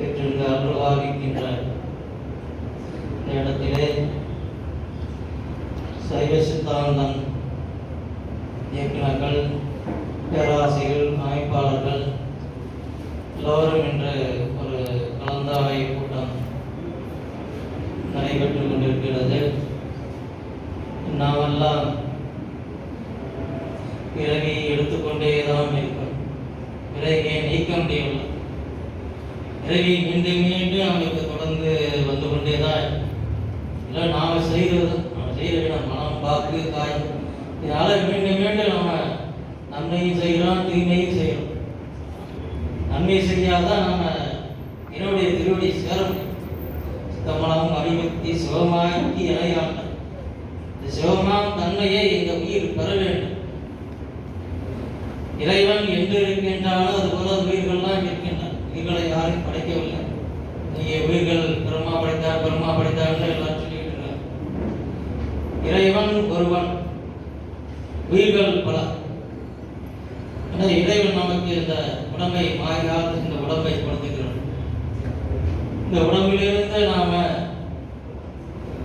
பெற்றிருந்த அருள்வாகிக்கின்ற இந்த இடத்திலே சைவ சித்தாந்தம் இயக்குநர்கள் பேராசிரியர்கள் அமைப்பாளர்கள் எல்லோரும் இன்று ஒரு கலந்தாய்வு கூட்டம் நடைபெற்றுக் கொண்டிருக்கிறது நாமெல்லாம் பிறவி எடுத்துக்கொண்டே தான் இருக்கும் பிறவியை நீக்க முடியவில்லை பிறவி மீண்டும் மீண்டும் நமக்கு தொடர்ந்து வந்து கொண்டே தான் இல்லை நாம் செய்கிறது நாம் செய்கிற மனம் வாக்கு காயம் இதனால் மீண்டும் மீண்டும் நம்ம நன்மையும் செய்கிறோம் தீமையும் செய்கிறோம் நன்மை தான் நம்ம என்னுடைய திருவடி சேர முடியும் சித்தமலம் அறிவுத்தி சிவமாக்கி இணையாண்ட இந்த சிவமாம் தன்மையை இந்த உயிர் பெற வேண்டும். இறைவன் என்று இருக்கின்றானோ அது போல உயிர்கள்லாம் இருக்கின்றன. உயிர்களை யாரும் படைக்கவில்லை. நீங்க உயிர்கள் பெருமா படைத்தார் பெருமா படைத்தார்னு எல்லாம் சொல்லிட்டு இருக்காங்க. இறைவன் ஒருவன் உயிர்கள் பல. ஆனால் இறைவன் நமக்கு இந்த உடம்பை மாயால் இந்த உடம்பை கொடுத்துக்கிறோம். இந்த உடம்பிலிருந்து நாம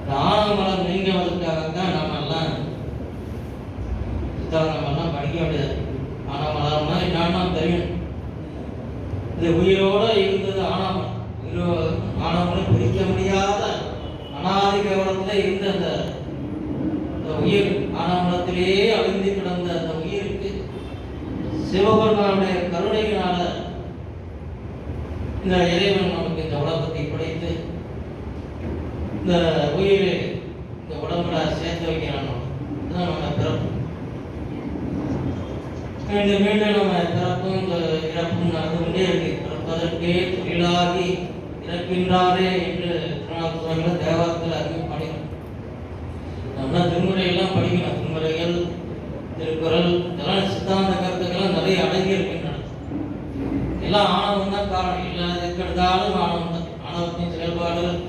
இந்த நீங்குவதற்காகத்தான் நாம எல்லாம் சித்தாந்தம் எல்லாம் படிக்க முடியாது ஆணவமலம்னா என்னன்னா தெரியும். இது உயிரோட இருந்தது ஆணவம் உயிரோ ஆணவமலை பிரிக்க முடியாத அனாதி கேவலத்தில் இருந்த அந்த உயிர் ஆனாமலத்திலேயே அழிந்து கிடந்த சிவபெருமானுடைய கருணையினால இந்த இறைவன் நமக்கு இந்த உலகத்தை படைத்து இந்த உயிரை இந்த உடம்புல சேர்த்து வைக்கிறான் இதுதான் நம்ம பிறப்பு. மீண்டும் மீண்டும் நம்ம பிறப்பும் இந்த இறப்பும் நடந்து கொண்டே இருக்கு. பிறப்பதற்கே தொழிலாகி இறக்கின்றாரே என்று திருநாள் சுவாமிகள் அறிவு படிக்கணும் நம்ம திருமுறையெல்லாம் படிக்கணும் திருமுறைகள் திருக்குறள் இதெல்லாம் சித்தாந்த கருத்துக்கெல்லாம் நிறைய அடங்கி இருக்கின்றன எல்லாம் ஆணவம் தான் காரணம் இல்லை எதுக்கு எடுத்தாலும் ஆணவம் தான் ஆணவத்தின் செயல்பாடுகள்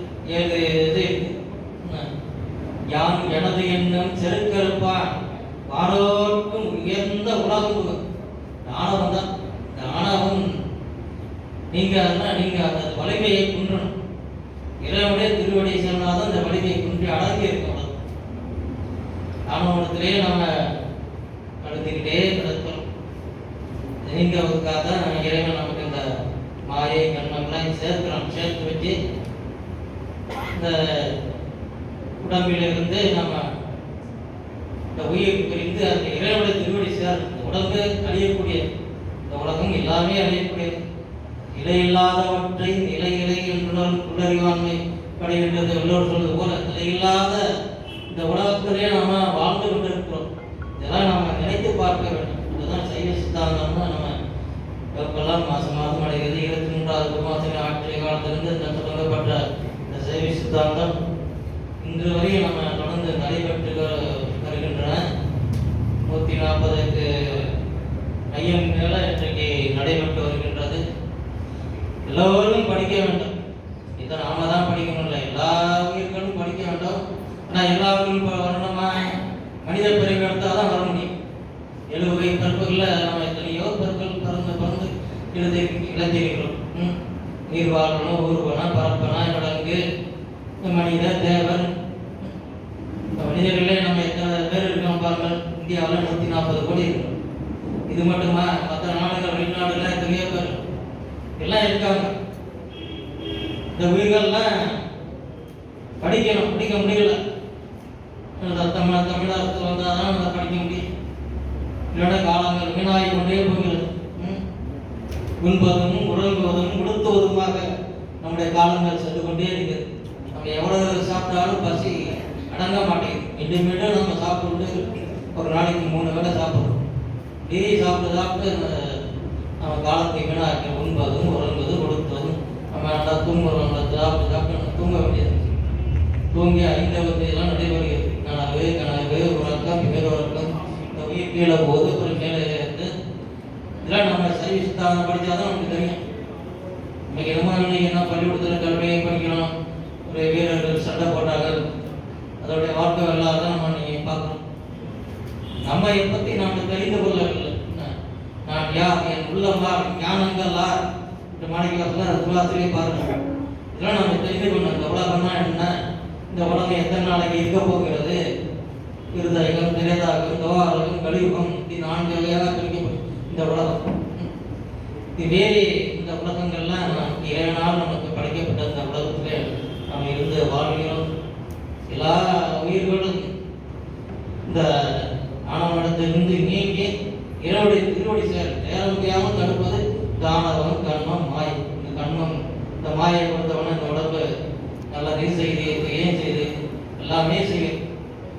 எது யான் எனது எண்ணம் செருக்கருப்பான் வானோர்க்கும் உயர்ந்த உலகம் புகு. ஆணவம் தான் இந்த ஆணவம் நீங்க அதெல்லாம் நீங்க அந்த வலிமையை குன்றணும் இறைவனுடைய திருவடி சொன்னாதான் இந்த வலிமையை குன்றி அடங்கி இருக்கும் உலகம். ஆணவத்திலேயே நம்ம நடத்திக்கிட்டே கிடக்கிறோம் நீங்கிறதுக்காக தான் இறைவன் நமக்கு இந்த மாயை கண்மங்களாம் சேர்க்கிறோம் சேர்த்து வச்சு இந்த உடம்பிலிருந்து நம்ம இந்த உயிர் பிரிந்து அந்த இறைவனுடைய திருவடி சார் இந்த உடம்பு அழியக்கூடிய இந்த உலகம் எல்லாமே அழியக்கூடியது. நிலையில்லாதவற்றை நிலை இலை என்று உள்ளறிவாண்மை படைகின்றது. எல்லோரும் சொல்வது போல நிலை இல்லாத உலகத்திலே நாம வாழ்ந்து கொண்டிருக்கிறோம் இதெல்லாம் நாம நினைத்து பார்க்க வேண்டும் இதுதான் சைவ சித்தாந்தம்னு நம்ம இப்பெல்லாம் மாசம் மாதம் அடைகிறது இருபத்தி மூன்றாவது மாதம் ஆட்சி காலத்திலிருந்து இந்த தொடங்கப்பட்ட இந்த சைவ சித்தாந்தம் இன்று வரை நம்ம தொடர்ந்து நடைபெற்று வருகின்றன. நூற்றி நாற்பதுக்கு ஐயம் மேலே இன்றைக்கு நடைபெற்று வருகின்றது. எல்லோரும் படிக்க வேண்டும் இதை நாம தான் படிக்கணும் இல்லை எல்லா உயிர்களும் படிக்க வேண்டும் ஆனால் எல்லா உயிரும் இப்ப வரணுமா மனித பிறவி எடுத்தால் தான் வர முடியும் ஏழு வகை பிறப்புகளில் நம்ம எத்தனையோ பிறப்புகள் பிறந்து பிறந்து எழுதி இழந்திருக்கிறோம் ம். நீர் வாழணும் ஊர்வனா பரப்பனா விலங்கு மனித தேவன் இந்த மனிதர்களே நம்ம எத்தனை பேர் இந்தியாவில் நூற்றி நாற்பது கோடி இருக்கும் இது மட்டுமா? மற்ற நாடுகள் வெளிநாடுகள் எத்தனையோ பேர் எல்லாம் இருக்காங்க. இந்த உயிர்கள்லாம் படிக்கணும். படிக்க முடியல. தமிழ் தமிழகத்தில் வந்தால் தான் நம்ம படிக்க முடியும். இல்லைன்னா காலங்கள் வீணாகி கொண்டே போகிறது. உண்பதும் உறங்குவதும் உடுத்துவதுமாக நம்முடைய காலங்கள் சென்று கொண்டே இருக்குது நம்ம எவ்வளவு சாப்பிட்டாலும் பசி அடங்க மாட்டேங்குது. மீண்டும் நம்ம சாப்பிட்டு ஒரு நாளைக்கு மூணு வேளை சாப்பிட்றோம் டெய்லி சாப்பிட்டு சாப்பிட்டு நம்ம காலத்தை வீணாக்கி உண்பதும் உறங்குவதும் உடுத்துவதும் நம்ம நல்லா தூங்குறோம் நல்லா சாப்பிட்டு சாப்பிட்டு நம்ம தூங்க வேண்டியது. தூங்கி ஐந்தாவது எல்லாம் நடைபெறுகிறது கனவு கனவு உறக்கம் வேறு இந்த உயிர் கீழே போகுது ஒரு மேலே ஏறுது. இதெல்லாம் நம்ம சரி சித்தாந்தம் படித்தாதான் நமக்கு தெரியும். இன்னைக்கு என்னமோ இன்னைக்கு என்ன பள்ளிக்கூடத்தில் கல்வியை படிக்கலாம். ஒரு வீரர்கள் சண்டை போட்டார்கள். அதோடைய வாழ்க்கை வரலாறு தான் நம்ம நீங்கள் பார்க்கணும். நம்ம பற்றி நாம் தெரிந்து கொள்ளவில்லை. நான் யார் என் உள்ளம் யார்? இந்த மாணிக்கலாம் வாசல பாருங்கள் பாருங்க. இதெல்லாம் நம்ம தெரிந்து கொள்ளணும். இந்த உலகம்னா என்ன? இந்த உலகம் எத்தனை நாளைக்கு இருக்க போகிறது? இருதயம் திரேதாகம் தவாரகம் கலியுகம் இது நான்கு வகையாக பிரிக்கப்படும் இந்த உலகம். இது வேறு இந்த உலகங்கள்லாம் நமக்கு நாள் நமக்கு படைக்கப்பட்ட இந்த உலகத்தில் நாம் இருந்து வாழ்கிறோம். எல்லா உயிர்களும் இந்த ஆணவனிடத்திலிருந்து நீங்கி இரவடி திருவடி சேர் சேர முடியாமல் தடுப்பது தானவம் கண்மம் மாய். இந்த கண்மம் இந்த மாயை பொறுத்தவன இந்த உடம்பு நீ செய்து ஏன் செய்து எல்லாமே செய்யும்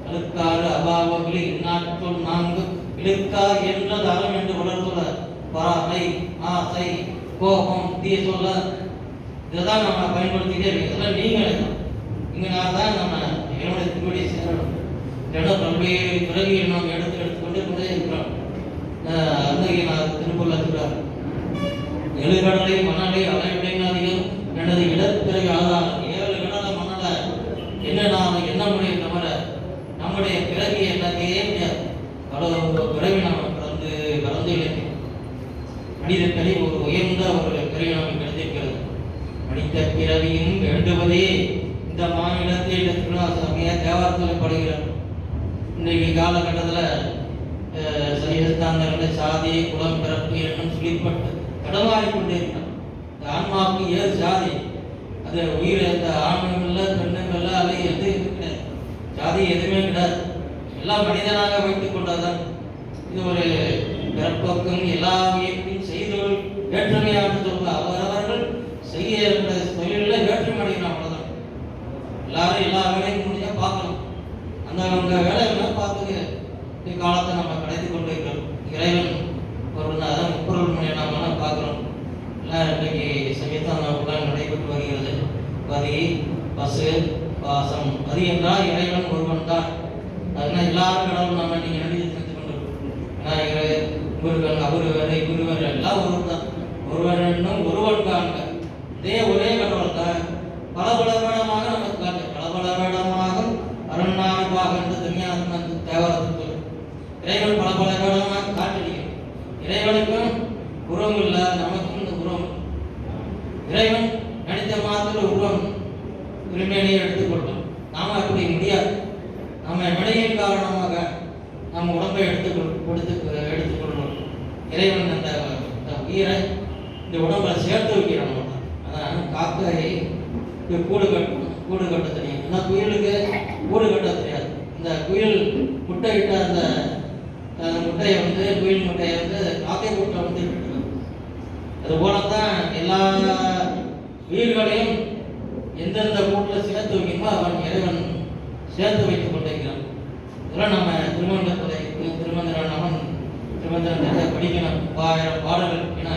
அழுக்காறு அபாவங்களி இந்நாட்கள் நான்கு. இழுக்கா என்ற தரம் என்று உணர்ந்துள்ள பராமை ஆசை கோபம் தீய சொல்ல. இதை தான் நம்ம பயன்படுத்திக்கிட்டே இருக்கோம். இதெல்லாம் நீங்களே தான். நான் தான் நம்ம இறைவனுடைய திருவடி சேரணும் ஏன்னா பல்வேறு பிறவியை நாம் எடுத்து எடுத்துக்கொண்டே கொண்டே இருக்கிறோம் அஹ் நான் திருக்குறள் இருக்கிறார் எழுகடலை மணலை அலைவிடைநாதிகள் எனது இடப்பிறகு ஆதாரம் ஏழு கடலை மணல என்ன நாம் என்ன முடியும் தவிர நம்முடைய பிறகு எல்லாத்தையே முடியாது அவ்வளவு பிறகு நாம் பிறந்து பிறந்து இழைக்கும் மனித ஒரு உயர்ந்த ஒரு பிறகு நாம் கிடைத்திருக்கிறது மனித பிறவியும் வேண்டுவதே இந்த மாநிலத்தில் திருநாசாமிய தேவாரத்தில் படுகிறார் இன்றைக்கு காலகட்டத்தில் சரியஸ்தாந்தர்கள் சாதி குலம் பிறப்பு என்னும் சொல்லிப்பட்டு தடமாறி கொண்டிருக்கிறார். இந்த ஆன்மாவுக்கு ஏது சாதி? அது உயிர் அந்த ஆண்களும் இல்லை பெண்ணும் இல்லை அது எது கிடையாது. சாதி எதுவுமே கிடையாது. எல்லாம் மனிதனாக வைத்துக் கொண்டாதான் இது ஒரு பிறப்பக்கம் எல்லா உயிர்க்கும் செய்தொழில் வேற்றுமையாக சொல்ல அவரவர்கள் செய்ய தொழில் எல்லாரும் எல்லா வேலையும் முடிஞ்சா பார்க்கணும். அந்த அந்த வேலையெல்லாம் பார்த்து காலத்தை நம்ம கடைத்து கொண்டு இருக்கிறோம் இறைவன் ஒரு அதான் முப்பொருள் மொழியை நாம பார்க்குறோம் எல்லாம் இன்றைக்கு சமயத்தான் நடைபெற்று வருகிறது. பதி பசு பாசம். பதி என்றால் இறைவன் ஒருவன் தான். அதனால் எல்லாரும் கடவுள் நம்ம நீங்கள் நினைத்து தெரிந்து கொண்டிருக்கோம் விநாயகர் முருகன் அவரு வேறு இவரு வேறு எல்லாம் ஒருவன் தான். ஒருவன் ஒருவன் காண்க இதே ஒரே கடவுள் தான். பல பல வேடமாக நமக்கு காட்டு பல பல வேடமாக அரண்நாடுவாக என்று தனியாக தேவாரத்தில் இறைவன் பல பல வேடமாக காட்டிடுகிறான் இறைவனுக்கும் உருவம் இல்லை நமக்கும் இந்த உருவம் இறைவன் நடித்த மாத்திர உருவம் திருமேனியை எடுத்துக்கொள்ளும் நாம அப்படி முடியாது நம்ம வினையின் காரணமாக நம் உடம்பை எடுத்துக்கொள் கொடுத்து எடுத்துக்கொள்ளணும் இறைவன் அந்த அந்த உயிரை இந்த உடம்பை சேர்த்து வைக்கிறான் அவன். அதான் காக்கை இது கூடு கட்டணும் கூடு கட்ட தெரியும் இந்த குயிலுக்கு கூடு கட்ட தெரியாது. இந்த குயில் முட்டையிட்ட அந்த அந்த முட்டையை வந்து குயில் முட்டையை வந்து காக்கை கூட்டை வந்து விட்டுடும் அது போலத்தான் எல்லா உயிர்களையும் எந்தெந்த கூட்டில் சேர்த்து வைக்கணுமோ அவன் இறைவன் சேர்த்து வைத்துக் கொண்டிருக்கிறான். இதெல்லாம் நம்ம திருமணத்தை திருமந்திரன் அவன் திருமந்திரத்தை படிக்கணும். ஆயிரம் பாடல்கள் என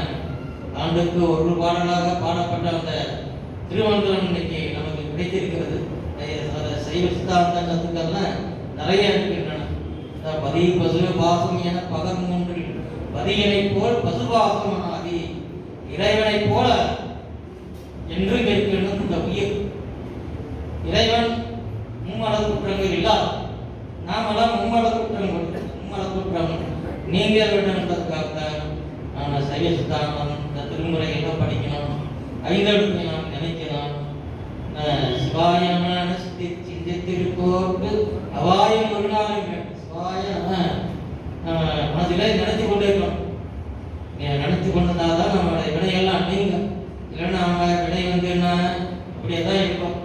ஆண்டுக்கு ஒரு பாடலாக பாடப்பட்ட அந்த திருமந்திரம் இன்னைக்கு கிடைத்திருக்கிறது சைவ சித்தாந்த கருத்துக்கள்லாம் நிறைய இருக்கின்றன. பதி பசு பாசம் என பகர் மூன்றில் பதியனைப் போல் பசுபாசம் ஆதி இறைவனைப் போல என்று கேட்கிறது இந்த உயிர். இறைவன் மும்மல குற்றங்கள் இல்லாத நாமெல்லாம் மும்மல குற்றங்கள் மும்மல குற்றம் நீங்க வேண்டும் என்பதற்காக நான் சைவ சித்தாந்தம் இந்த திருமுறை எல்லாம் படிக்கணும் ஐந்தெழுத்தை நாம் நினைக்கிறான் சிவாய நம சித்தி சிந்தித்திருப்போர்க்கு அவாயம் ஒரு நாளும் வேண்டும். சிவாய நம நினைத்து கொண்டே இருக்கணும். நீ நினைத்து கொண்டிருந்தாதான் நம்மளுடைய வினையெல்லாம் நீங்க இல்லைன்னா நம்ம வினை வந்து என்ன? அப்படியே தான் இருக்கும்.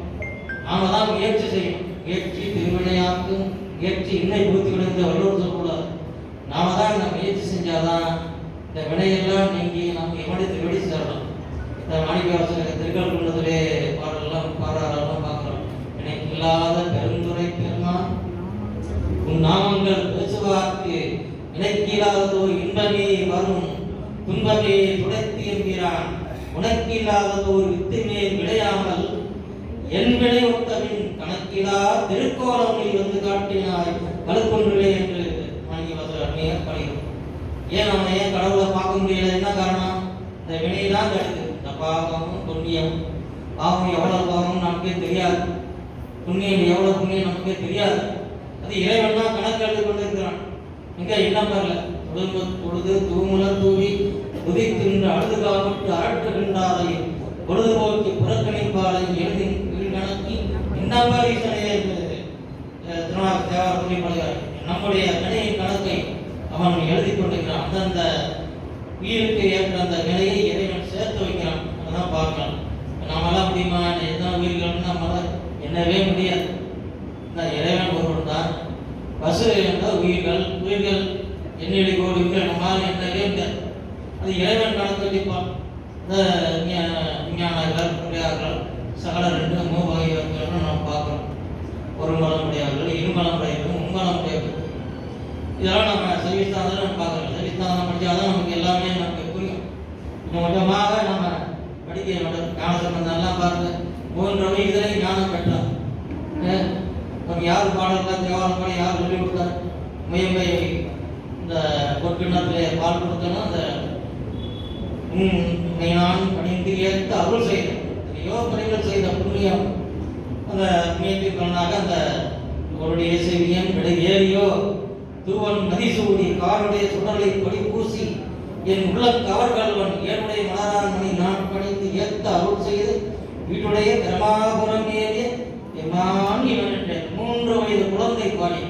நாம தான் முயற்சி செய்யணும். முயற்சி திருவினையாக்கும் முயற்சி இன்னை பூர்த்தி கொடுத்த வள்ளுவர் சொல்லக்கூடாது. நாம தான் இந்த முயற்சி செஞ்சாதான் இந்த வினையெல்லாம் நீங்கி நமக்கு எப்படி திருவடி சேரலாம். இந்த மாணிக்கவாசக திருக்கல்குன்றத்திலே பாடலாம் பாடுறாரெல்லாம் பார்க்குறோம். எனக்கு இல்லாத பெருந்துரை பெருமான் உன் நாமங்கள் பேசுவார்க்கு இணைக்கில்லாததோ இன்பமே வரும். துன்பமே துடைத்து என்கிறான் உனக்கில்லாததோர் வித்துமே விளையாமல். என் விளை ஒத்தவின் கணக்கிலா திருக்கோலம் நீ வந்து காட்டினாய். வலுக்கொன்றிலே என்று மாணிக்கவாசகர் அருமையாக பாடுகிறோம் ஏன் நம்ம ஏன் கடவுளை பார்க்க முடியல? என்ன காரணம்? இந்த வினை தான் இந்த பாவமும் புண்ணியமும். பாவம் எவ்வளவு பாவம் நமக்கே தெரியாது. புண்ணியம் எவ்வளவு புண்ணியம் நமக்கே தெரியாது. அது இறைவன் தான் கணக்கு எழுதி கொண்டிருக்கிறான். மிக எண்ணம் வரல. தொழுது தொழுது தூமுல தூவி உதித்தின்று அழுதுகாவிட்டு அரட்டுகின்றாரை. பொழுதுபோக்கி புறக்கணிப்பாளையும் எழுதி கணக்கி இன்னமரீசனையே திருநாள் தேவார குறிப்பிடுகிறார் நம்முடைய நிலையின் கணக்கை அவன் எழுதி கொண்டிருக்கிறான். அந்தந்த உயிருக்கு ஏற்ற அந்த நிலையை இறைவன் சேர்த்து வைக்கிறான். அதான் பார்க்கலாம். நாமெல்லாம் முடியுமா எத்தனை உயிர்கள் நம்மளால் என்னவே முடியாது. இந்த இறைவன் ஒருவன் தான். பசு என்றால் உயிர்கள் உயிர்கள் எண்ணிலை கோடி உயிர்கள் நம்மால் என்னவே முடியாது. அது இறைவன் கணக்கு வைப்பான் இந்த விஞ்ஞா- விஞ்ஞானர்கள் உடையார்கள் சகல ரெண்டு மூவகைகளும் நாம் பார்க்குறோம். ஒரு மலம் உடையவர்கள் இருமலம் உடையவர்கள் மும்மலம் உடையவர்கள். இதெல்லாம் நம்ம சவிஸ்தானம் நம்ம பார்க்கணும் சவிஸ்தானம் தான் நமக்கு எல்லாமே நமக்கு புரியும். இன்னும் கொஞ்சமாக நம்ம படிக்க மேடம் ஞான சம்பந்தம் எல்லாம் பாருங்க. மூன்று வயதிலே ஞானம் பெற்றார். அப்புறம் நம்ம யார் பாடலாம் தேவாரம் பாட யார் சொல்லிக் கொடுத்தார்? முயம்பை இந்த பொற்கிணத்திலே பால் கொடுத்தோன்னா அந்த நான் பணிந்து ஏற்று அருள் செய்தேன் எத்தனையோ பணிகள் செய்த புண்ணியம். அந்த முயற்சி பலனாக அந்த அவருடைய செவியன் விடை ஏறியோ துருவன் மதிசூடி காருடைய சுடலை கொடி பூசி என் உள்ள கவர்களவன் ஏனுடைய மலரான் மணி நான் பணிந்து ஏத்த அருள் செய்து வீட்டுடைய பிரமாபுரம் ஏறிய எம்மான் இவன் மூன்று வயது குழந்தை பாடி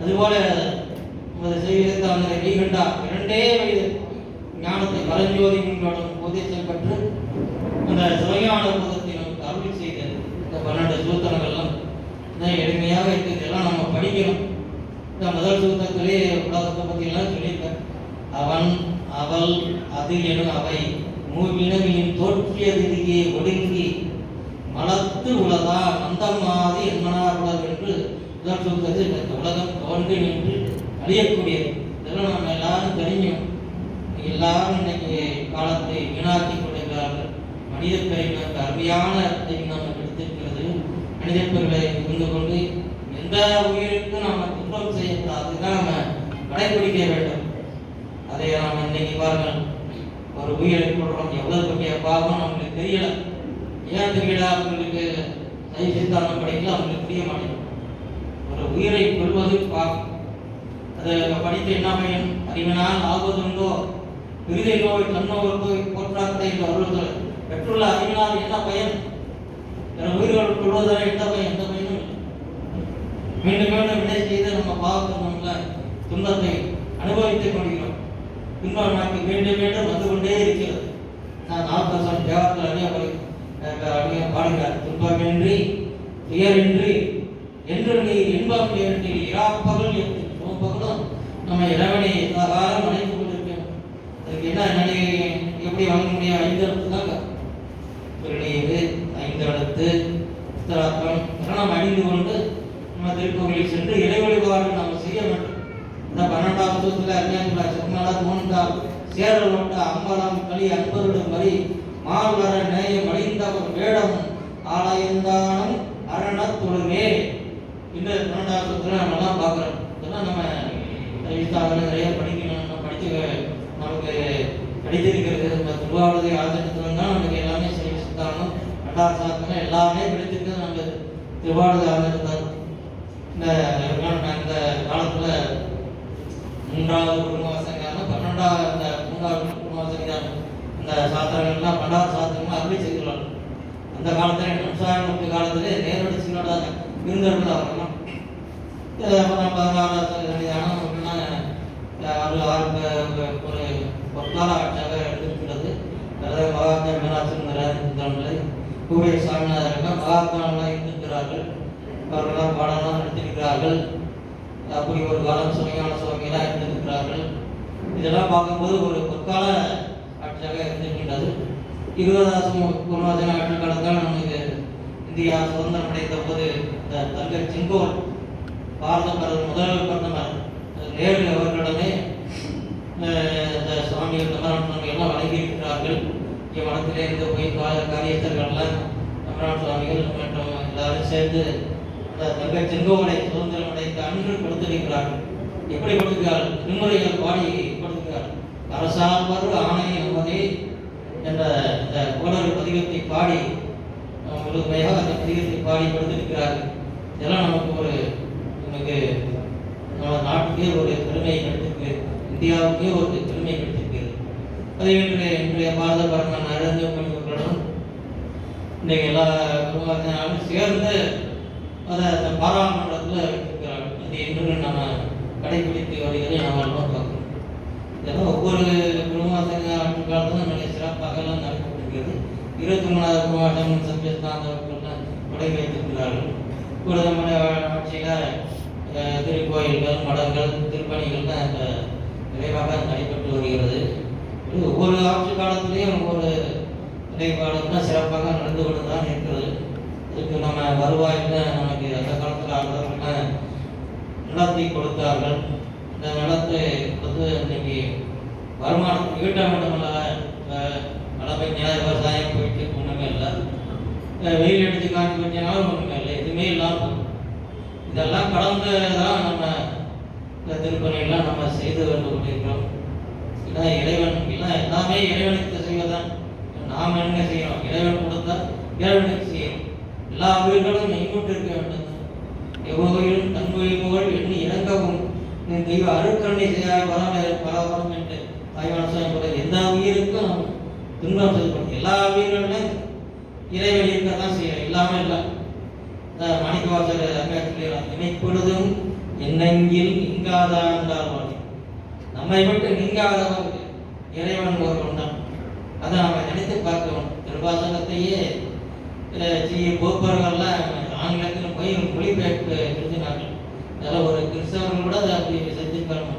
அதுபோல நமது செய்திருந்த அந்த இரண்டே வயது ஞானத்தை பரஞ்சோதி முன்னோடும் உபதேசம் பெற்று அந்த சிவஞான பதத்தை நமக்கு அருள் செய்த இந்த பன்னெண்டு சூத்திரங்கள்லாம் இதான் எளிமையாக இருக்குது இதெல்லாம் நம்ம படிக்கணும். இந்த முதல் சூத்திரத்திலே உலகத்தை பற்றியெல்லாம் சொல்லியிருக்கார். அவன் அவள் அது எனும் அவை மூவினவின் தோற்றியதிலேயே ஒடுங்கி மலத்து உலகா மந்தமாதி என்மனார் உலகம் என்று முதல் சொல்கிறது. இந்த உலகம் தோன்றி நின்று அழியக்கூடியது இதெல்லாம் நம்ம எல்லாரும் தெரியும். எல்லாரும் இன்னைக்கு காலத்தை வீணாக்கி கொண்டிருக்கிறார்கள். மனித பிறவிற்கு அருமையான அர்த்தத்தை நாம் எடுத்திருக்கிறது. மனித பிறவை புரிந்து கொண்டு எந்த உயிருக்கும் நாம் துன்பம் செய்யக்கூடாது தான் நம்ம கடைபிடிக்க வேண்டும். அதை பாருங்கள். ஒரு உயிரை கொள்றோம் எவ்வளவு பெரிய பாவம் நம்மளுக்கு தெரியல. ஏன் தெரியல? அவங்களுக்கு சை சித்தாந்தம் படிக்கல அவங்களுக்கு புரிய மாட்டேங்குது. ஒரு உயிரை கொள்வது பாவம். அது படித்து என்ன பயன்? அறிவினால் ஆகுவதுண்டோ விருதை நோய் தன்னோர் போய் போற்றாக்கடை என்று அருள்கள் பெற்றுள்ள அறிவினால் என்ன பயன்? என உயிர்கள் கொள்வதால் எந்த பயன்? எந்த பயனும் மீண்டும் மீண்டும் வினை செய்து நம்ம பாவத்தினுள்ள துன்பத்தை அனுபவித்துக் கொள்கிறோம். இன்னொரு நமக்கு மீண்டும் மீண்டும் வந்து கொண்டே இருக்கிறது. நான் நாற்பது தேவத்தில் அணிய அணிய பாடுகிறார். துன்பமின்றி துயரின்றி என்று நீ இன்பம் எல்லா இராப்பகல் என்று பகலும் நம்ம இறைவனை காலம் அழைத்து கொண்டிருக்கோம் அதுக்கு என்ன நிலை? எப்படி வாங்க முடியும்? ஐந்து இடத்து தாங்க. திருநீரு ஐந்து எழுத்து உத்தராக்கம் இதெல்லாம் அணிந்து கொண்டு நம்ம திருக்கோவிலில் சென்று இறை வழிபாடு நாம் இந்த பன்னெண்டாம் வருஷத்துல அஞ்சாம் செம்மலா தோன்றால் சேரல் ஒட்ட அம்பலம் களி அன்பருடன் வரி மாவர நேயம் அழிந்தவர் வேடம் ஆலயந்தானம் அரணத்துடனே இந்த பன்னெண்டாம் வருஷத்துல நம்ம எல்லாம் பார்க்குறோம். இதெல்லாம் நம்ம எழுத்தாளர் நிறைய படிக்கணும் நம்ம நமக்கு படித்திருக்கிறது. நம்ம திருவாவூரை ஆதரித்தவங்க தான் நமக்கு எல்லாமே சரி சித்தாந்தம். ரெண்டாம் எல்லாமே கிடைத்திருக்கிறது நமக்கு திருவாவூரை ஆதரித்தார் இந்த இந்த காலத்துல மூன்றாவது குடும்ப வசதியான பன்னெண்டாவது இந்த மூன்றாவது குடும்ப வசதியான இந்த சாத்திரங்கள்லாம் பன்னெண்டாவது சாத்திரங்கள்லாம் அருளி செய்துள்ளார் அந்த காலத்துல நம்சாயமுக்கு காலத்திலே நேரடி சின்னோட இருந்தவர்கள் அவர்கள்லாம் அப்புறம் பதினாறாவது சதவீதம் அப்படின்னா ஆறு ஆறு ப- ஒரு பொற்கால ஆட்சியாக எடுத்திருக்கிறது அதாவது மகாத்மா மீனாட்சி கூடிய சாமிநாதர்கள் மகாத்மாவெல்லாம் இருந்திருக்கிறார்கள் அவர்களெல்லாம் இருக்கிறார்கள். அப்படி ஒரு காலம் சுமையான சுவாமியெல்லாம் இருந்திருக்கிறார்கள். இதெல்லாம் பார்க்கும்போது ஒரு பொற்கால ஆட்சியாக இருந்திருக்கின்றது. இருபதாசம் குருநாதன் ஆட்சி காலத்தில் நமக்கு இந்தியா சுதந்திரம் அடைந்த போது இந்த தங்கை செங்கோல் பாரத பிரதமர் முதல் பிரதமர் நேரு அவர்களிடமே இந்த சுவாமிகள் தமிழ்நாடு சுவாமிகள்லாம் எல்லாம் வழங்கி இருக்கிறார்கள் இங்கே மடத்திலே இருந்து போய் கா- காரியஸ்தர்கள்லாம் தமிழ்நாடு சுவாமிகள் மற்றும் எல்லாரும் சேர்ந்து தங்கள் தங்கை சுதந்திரம் அடைந்த அன்று கொடுத்திருக்கிறார்கள். எப்படி கொடுக்கிறார்கள்? திருமுறைகள் பாடி கொடுக்கிறார்கள். அரசாம்பர் ஆணை நமதே என்ற இந்த கோடர் பதிகத்தை பாடி முழுமையாக அந்த பதிகத்தை பாடி கொடுத்திருக்கிறார்கள். இதெல்லாம் நமக்கு ஒரு நமக்கு நம்ம நாட்டுக்கே ஒரு பெருமையை கிடைத்திருக்கு. இந்தியாவுக்கே ஒரு பெருமை கிடைத்திருக்கிறது. அதே இன்றைய இன்றைய பாரத பரமன் நரேந்திர மோடி அவர்களும் இன்றைக்கு எல்லா குடும்பத்தினாலும் சேர்ந்து அதை அந்த பாராளுமன்றத்தில் வைத்திருக்கிறார்கள் அது என்று நம்ம கடைபிடித்து வருகிறதை நாம் எல்லாம் பார்க்கணும். இதெல்லாம் ஒவ்வொரு குருமாசங்க ஆட்சி காலத்தில் நம்முடைய சிறப்பாக எல்லாம் நடைபெற்றிருக்கிறது இருபத்தி மூணாவது குடும்பம் சத்யஸ்தாந்த அவர்கள் தொடங்கி வைத்திருக்கிறார்கள். கூட நம்முடைய ஆட்சியில் திருக்கோயில்கள் மடங்கள் திருப்பணிகள் தான் விரைவாக நடைபெற்று வருகிறது. ஒவ்வொரு ஆட்சி காலத்திலையும் ஒவ்வொரு நிலைப்பாடுகள் சிறப்பாக நடந்து கொண்டு தான் இருக்கிறது. இதுக்கு நம்ம வருவாயில் நமக்கு அந்த காலத்தில் ஆண்டவர்கள் நிலத்தை கொடுத்தார்கள். இந்த நிலத்தை வந்து இன்னைக்கு வருமானம் ஈட்ட மட்டுமில்ல அஹ், மழை விவசாயம் போயிட்டு ஒன்றுமே இல்லை. வெயில் அடித்து காஞ்சி வச்சனாலும் ஒன்றுமே இல்லை. எதுவுமே இல்லாமல் இதெல்லாம் கடந்து தான் நம்ம இந்த திருப்பணியெல்லாம் நம்ம செய்து வந்து கொண்டிருக்கிறோம். ஏன்னா இறைவன் எல்லாம் எல்லாமே இறைவனுக்கு செய்வதுதான். நாம் என்ன செய்யணும்? இறைவன் கொடுத்தா இறைவனுக்கு செய்யணும். எல்லா உயிர்களும் மெய்கொண்டு இருக்க வேண்டும் எவ்வகையிலும் தன் உயிர் புகழ் எண்ணி இறங்கவும் நீ தெய்வ அருட்கருணை செய்யாய் வரம் பரவரம் என்று தாய்மான சொல்ல எல்லா உயிருக்கும் நாம் துன்பம் செய்யப்படும். எல்லா உயிர்களும் இறைவன் இருக்க தான் செய்யணும் இல்லாமல் இல்லை. மாணிக்கவாசர் அருமையாற்றில் நினைப்பொழுதும் என்னெங்கில் நீங்காதான் என்றார் வாழி. நம்மை மட்டும் நீங்காதவன் இறைவன் ஒருவன் தான் அதை நம்ம நினைத்து பார்க்கணும் திருவாசகத்தையே அஹ், போக்குவரங்கள்லாம் ஆங்கிலத்தில் போய் மொழிபெயர்ப்பு எழுதினார்கள் அதில் ஒரு கிறிஸ்தவர்கள் கூட அதை அப்படி செஞ்சுருக்காங்க.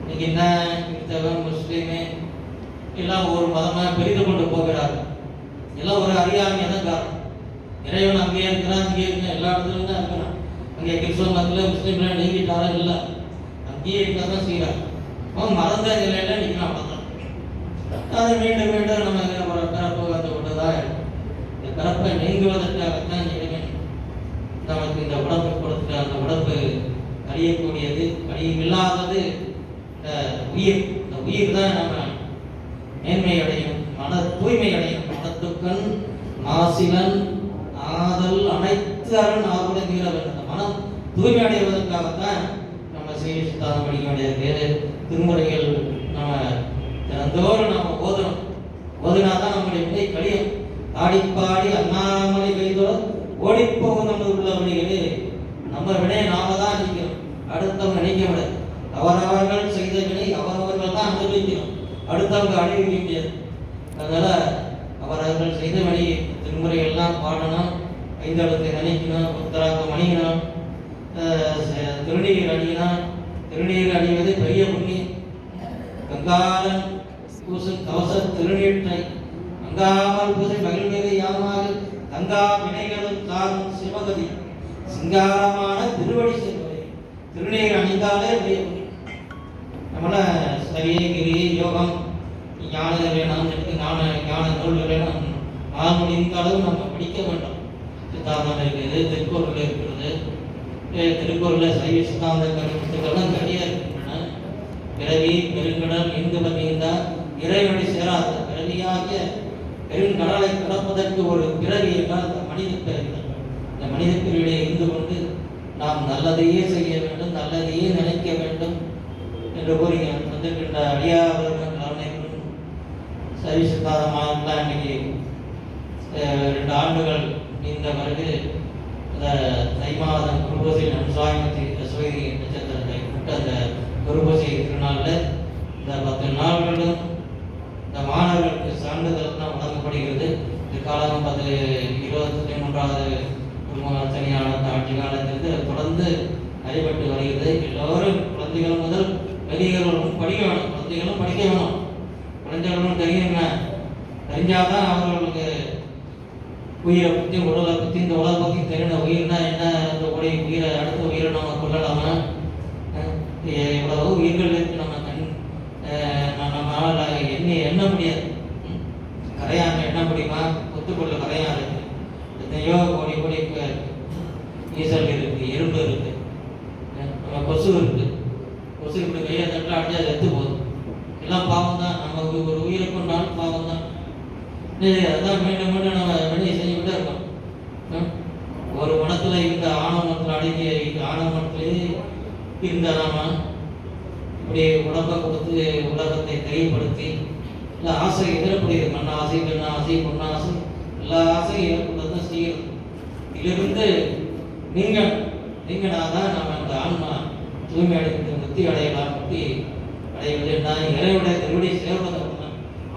இன்னைக்கு என்ன கிறிஸ்தவன் முஸ்லீமு எல்லாம் ஒரு மதமாக பெரிது கொண்டு போகிறார்கள். எல்லாம் ஒரு அறியாமை தான் காரணம். இறைவன் அங்கேயே இருக்கிறான் அங்கேயே இருக்கிறான் எல்லா இடத்துலையும் தான் இருக்கிறான். அங்கே கிறிஸ்தவ மதத்தில் முஸ்லீம்லாம் நீங்கிட்டாலும் இல்லை? அங்கேயே இருக்க தான் செய்கிறான் அவன் மறந்த நிலையில நிற்கிறான் பார்த்தேன் அது மீண்டும் மீண்டும் நம்ம பிறப்பு வந்து கொண்டுதான் இருக்கும். பிறப்பை நீங்குவதற்காகத்தான் இறைவன் நமக்கு இந்த உடம்பு கொடுத்த அந்த உடம்பு அழியக்கூடியது அழியில்லாதது இந்த உயிர் இந்த உயிர் தான் நம்ம மேன்மை அடையும் மன தூய்மை அடையும் மனத்துக்கண் மாசிலன் ஆதல் அனைத்து அரண் ஆகுடன் நீரவன் அந்த மனம் தூய்மை அடைவதற்காகத்தான் நம்ம செய்தி சித்தாந்தம் படிக்க வேண்டியது திருமுறைகள் நம்ம தினந்தோறும் நாம் ஓதணும். ஓதுனா தான் நம்முடைய வினை கழியும். ஆடிப்பாடி அண்ணாமலை கைதோடு ஓடிப்போகும் நமது உள்ளவர்களே நம்ம வினை நாம தான் நிற்கிறோம். அடுத்தவங்க நினைக்க முடியாது. அவரவர்கள் செய்த வினை அவரவர்கள் தான் அனுபவிக்கணும் அடுத்தவங்க அனுபவிக்க முடியாது அதனால அவரவர்கள் செய்த வினை திருமுறை எல்லாம் பாடணும் ஐந்தளத்தை நினைக்கணும் உத்தராங்க அணியணும் திருநீர் அணியணும். திருநீர் அணிவது பெரிய புண்ணியம். கங்காளன் கவச திருநீற்றை அங்காமல் பூசை மகிழ்வது யாமாக அங்கா வினைகளும் தாரும் சிவகதி. சிங்காரமான திருவடி செல்வதை திருநீர் அணிந்தாலே பெரிய நம்மள சரியகிரி யோகம் ஞான வேணாம் ஞான ஞான நூல் வேணும் ஆள் முடிந்த அளவு நம்ம படிக்க வேண்டும் சித்தாந்தம் இருக்கிறது திருக்குறள் இருக்கிறது திருக்குறளில் சைவ சித்தாந்த கருத்துக்கள்லாம் நிறைய இருக்கின்றன பிறவி பெருங்கடல் இந்து பகிர்ந்தால் இறைவனை சேராத. பிறவியாகிய பெருங்கடலை கடப்பதற்கு ஒரு பிறவி என்றால் அந்த மனித பிறவி இந்த மனித பிறவியை இருந்து கொண்டு நாம் நல்லதையே செய்ய வேண்டும் நல்லதையே நினைக்க வேண்டும் என்று கூறி வந்திருக்கின்ற அடியாவர்கள் அனைவரும் சரி சித்தாந்தமாக இன்னைக்கு ரெண்டு ஆண்டுகள் இந்த பிறகு இந்த தை மாதம் குருபூசை நன்சாயமத்தி சுவை நட்சத்திரத்தை விட்டு அந்த குருபூசை திருநாளில் இந்த பத்து நாள்களும் இந்த மாணவர்களுக்கு சான்றிதழ் தான் வழங்கப்படுகிறது. இந்த காலம் பத்து இருபத்தி மூன்றாவது சனியாளர் ஆட்சி காலத்திலிருந்து தொடர்ந்து அறிபட்டு வருகிறது. எல்லோரும் குழந்தைகள் முதல் பெரியவர்களும் படிக்க வேணும் குழந்தைகளும் படிக்க வேணும் குழந்தைகளும் தெரியுங்க தெரிஞ்சாதான் அவர்களுக்கு உயிரை பற்றி உடலை பற்றி இந்த உடலை பற்றி தெரியணும் உயிர்னா என்ன? இந்த உடைய உயிரை அடுத்த உயிரை நம்ம கொள்ளலாமா எவ்வளவோ உயிர்கள் இருக்கு நம்ம கண் நம்மளால எண்ணி எண்ண முடியாது? ம். என்ன எண்ண முடியுமா? ஒத்துக்கொள்ள கரையான் இருக்கு. எத்தனையோ கோடி கோடி ஈசல் இருக்கு எறும்பு இருக்கு. நம்ம கொசு இருக்கு. கொசு இப்படி கையை தட்டில் அடிச்சா அது செத்து போதும். எல்லாம் பாவம் தான் நம்ம ஒரு ஒரு உயிரை கொண்டாலும் பாவம் தான் அதான் மீண்டும் மீண்டும் நம்ம வெளியே செஞ்சுக்கிட்டே இருக்கோம். ம்? ஒரு மனத்துல இருந்த ஆணவத்தில் அடங்கிய இந்த ஆணவத்திலே இருந்த நாம இப்படி உடம்பை கொடுத்து உலகத்தை தெளிவுபடுத்தி இந்த ஆசை எதிரக்கூடியது மண் ஆசை பெண் ஆசை பொன் ஆசை எல்லா ஆசையும் ஏற்படுறது தான் செய்யறது. இதிலிருந்து நீங்க நீங்களாதான் நம்ம அந்த ஆன்மா தூய்மை அடைந்து முக்தி அடையலாம் முக்தி அடையவில்லை நான் இறைவனுடைய திருவடி சேர்வது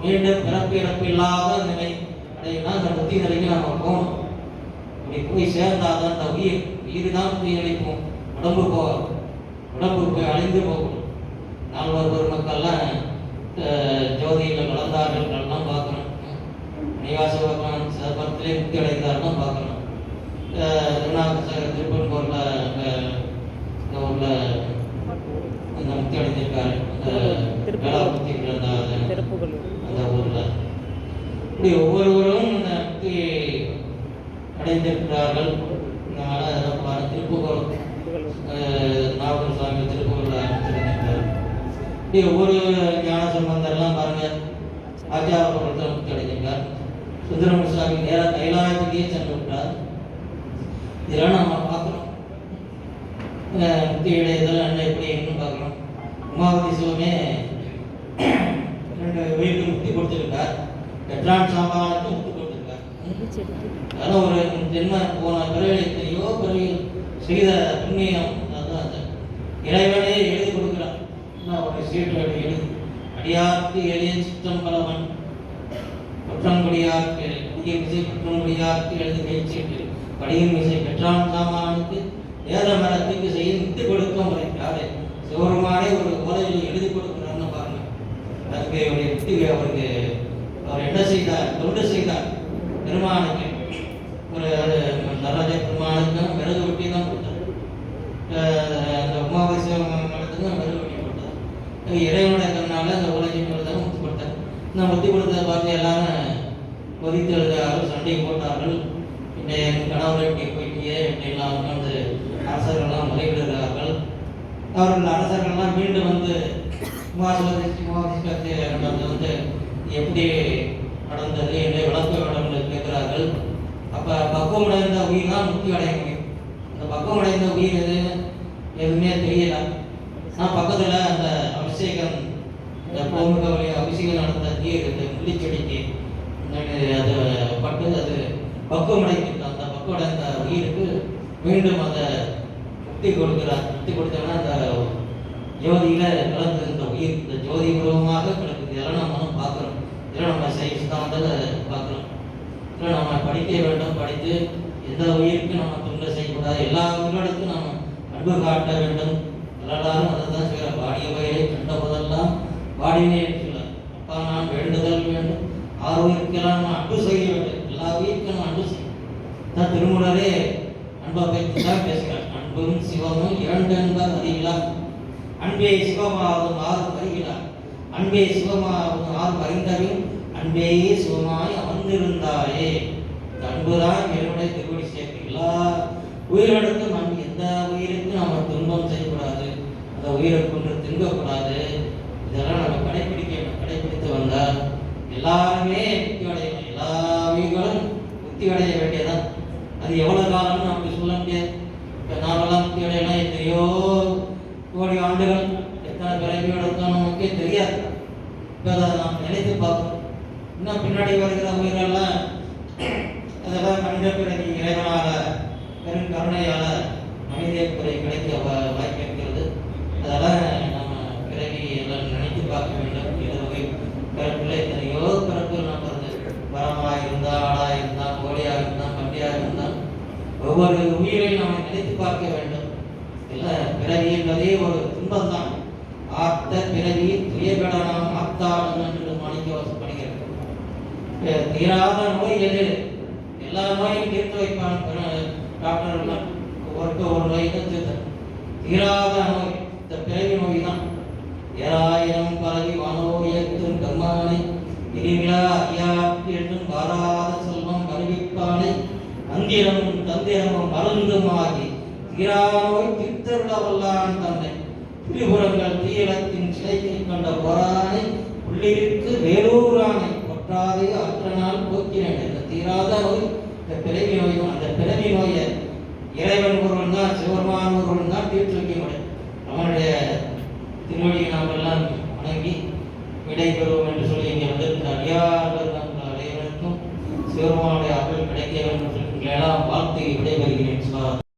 மீண்டும் பிறப்பு இறப்பு இல்லாத நிலை அடையினா அந்த முக்தி நிலைக்கு நம்ம போகணும். அப்படி போய் சேர்ந்தாதான் அந்த உயிர் உயிர் தான் அழைப்போம். உடம்பு போக உடம்பு போய் அழிந்து போகும். நால்வர் பெருமக்கள்லாம் ஜோதியில் வளர்ந்தார்கள் எல்லாம் பார்க்கணும் நிவாச பகவான் சர்பத்திலே முக்தி அடைந்தார்கள் பார்க்கணும் திருநாகசகர் திருப்பன்கூரில் இந்த ஊரில் அந்த முக்தி அடைந்திருக்காரு அந்த வேளாபுத்தி அந்த அந்த ஊரில். இப்படி ஒவ்வொருவரும் இந்த முக்தி அடைந்திருக்கிறார்கள். அதனால் திருப்பூர் நாகூர் சுவாமி திருப்புகழில் இப்படி ஒவ்வொரு ஞான சம்பந்தர்லாம் பாருங்க. ஆச்சாரபுரத்தில் முக்தி அடைஞ்சிருக்கார் சுந்தரம சுவாமி நேராக கைலாயத்துக்கே சென்று விட்டார். இதெல்லாம் நம்ம பார்க்குறோம் முக்தி இதெல்லாம் என்ன எப்படி இன்னும் பார்க்குறோம் உமாவதி சிவமே ரெண்டு உயிருக்கு முக்தி கொடுத்துருக்கார். பெட்ரான் சாம்பானுக்கு முக்தி கொடுத்துருக்கார். அதெல்லாம் ஒரு ஜென்ம போன பிறகு எத்தனையோ பிறகு செய்த புண்ணியம் அதுதான் இறைவனே நான் அடியார்க்கு எளிய சித்தம் பலவன். குற்றங்குடியார்க்கு புதிய விசை குற்றங்குடியார்க்கு எழுதி பேச்சீட்டு படியும் விசை பெற்றான் சாமானுக்கு. வேத மரத்துக்கு செய்ய விட்டு கொடுக்க சிவருமானே ஒரு ஓலையில் எழுதி கொடுக்குறான்னு பாருங்க. அதுக்கு அவருடைய அவருக்கு அவர் என்ன செய்தார்? தொண்டு செய்தார். பெருமானுக்கு ஒரு நடராஜ பெருமானுக்கு விறகு வெட்டி தான் கொடுத்தார் அஹ் அந்த உமாவாசி மடத்துக்கு விறகு வெட்டி கொடுத்தார் இறைவனுடைய கண்ணால அந்த உலகின் தான் முத்தி நான் இந்த முத்தி கொடுத்ததை பார்த்து எல்லாரும் கொதித்து எழுதார்கள் சண்டை போட்டார்கள். இந்த கணவரை இப்படி போயிட்டியே இப்படிலாம் வந்து அரசர்கள்லாம் முறையிடுகிறார்கள் அவர்கள் அரசர்கள்லாம் மீண்டும் வந்து உமாசுவதி உமாவதி வந்து எப்படி நடந்தது என்று விளக்க வேண்டும் என்று கேட்கிறார்கள். அப்போ பக்குவம் அடைந்த உயிர் தான் முக்தி அடைய முடியும். அந்த பக்குவம் அடைந்த உயிர் எது? எதுவுமே தெரியல. நான் பக்கத்தில் அந்த அபிஷேகம் இந்த கோமுக அபிஷேகம் நடந்த நீர் இந்த முள்ளிச்செடிக்கு அது பட்டு அது பக்குவம் அந்த பக்குவம் உயிருக்கு மீண்டும் அந்த முக்தி கொடுக்கிறார். முக்தி கொடுத்தோன்னா அந்த ஜோதியில கலந்து இந்த உயிர் இந்த ஜோதி உருவமாக கிடக்குது. இதெல்லாம் நம்ம பார்க்குறோம். இதெல்லாம் நம்ம தான் சித்தாந்தத்தில் பார்க்குறோம். இதெல்லாம் நம்ம படிக்க வேண்டும். படித்து எந்த உயிருக்கும் நம்ம தொண்டு செய்யக்கூடாது. எல்லா உயிரிடத்துக்கும் நம்ம அன்பு காட்ட வேண்டும். எல்லாரும் அதை தான் செய்கிற பாடிய வயலை கண்ட போதெல்லாம் பாடினே இருக்கிறார். அப்பா நான் வேண்டுதல் வேண்டும். ஆறு நான் அன்பு செய்ய வேண்டும். எல்லா உயிருக்கும் நான் அன்பு செய்யணும் தான் திருமூலரே அன்பை பற்றி தான் பேசுகிறார். அன்பும் சிவமும் இரண்டு அன்பர் அறிகிறார் அன்பே சிவமாகும் ஆறு வருகிறார். அன்பே சிவமாகும் ஆறு அறிந்தவின் அன்பே சிவமாய் அமர்ந்திருந்தாயே. அன்புதான் என்னுடைய திருவடி சேர்க்கு எல்லா அன்பு. எந்த உயிருக்கும் நம்ம துன்பம் செய்யக்கூடாது. அந்த உயிரை கொண்டு திங்கக்கூடாது. எல்லாருமே முக்தி அடையணும் எல்லா உயிர்களும் முக்தி அடைய வேண்டியதான் அது எவ்வளவு காலம்னு நமக்கு சொல்ல முடியாது. இப்போ நாமெல்லாம் முக்தி அடையலாம் எத்தனையோ கோடி ஆண்டுகள் எத்தனை பிறவியோட இருக்கோம் நமக்கே தெரியாது. இப்போ அதை நாம் நினைத்து பார்க்கணும் இன்னும் பின்னாடி வருகிற உயிரெல்லாம் அதெல்லாம் மனித பிறகு இறைவனால பெரும் கருணையால மனித பிறவி கிடைக்க வா- வாய்ப்பு இருக்கிறது. அதெல்லாம் நம்ம பிறவி எல்லாம் நினைத்து பார்க்க வேண்டும் இது வகை பிறப்பில் எத்தனையோ பிறப்பு நம்ம பிறந்து மரமாக இருந்தா ஆடா இருந்தா கோழியா இருந்தா பண்டியா இருந்தா ஒவ்வொரு உயிரை நாம் நினைத்து பார்க்க வேண்டும். இல்லை பிறவி என்பதே ஒரு துன்பம் தான் ஆத்த பிறவி துயர்கடனாம் ஆத்தாளம் என்று மாணிக்க வசப்படுகிறது தீராத நோய் எது? எல்லா நோயும் தீர்த்து வைப்பான் பிற- டாக்டர் ஒரு நோய் தான் தீராத நோய் இந்த பிறவி நோய் தான் ஏழாயிரம் பரவி வானோயத்தும் கம்மானை இனிவிழா ஐயாக்கு என்றும் வாராத செல்வம் வருவிப்பானை. தந்திரமும் தந்திரமும் மருந்துமாகி தீராநோய் தீர்த்தருள வல்லான் தன்னை திரிபுரங்கள் தீயலத்தின் சிலைக்கு கண்ட பொறானை உள்ளிருக்கு வேலூரானை ஒற்றாதே அற்றனால் போக்கினேன் இந்த தீராத நோய். இந்த பிறவி நோயும் அந்த பிறவி நோயை இறைவன் ஒருவன் தான் சிவருமான ஒருவன் தான் தீர்த்து வைக்க முடியும். அவனுடைய திருவடியை நாம் எல்லாம் வணங்கி விடைபெறுவோம் என்று சொல்லி இங்கே வந்திருக்கிறார். சிவருமானுடைய அருள் கிடைக்க வேண்டும் என்று எல்லாம் வாழ்த்து விடைபெறுகிறேன். சுபா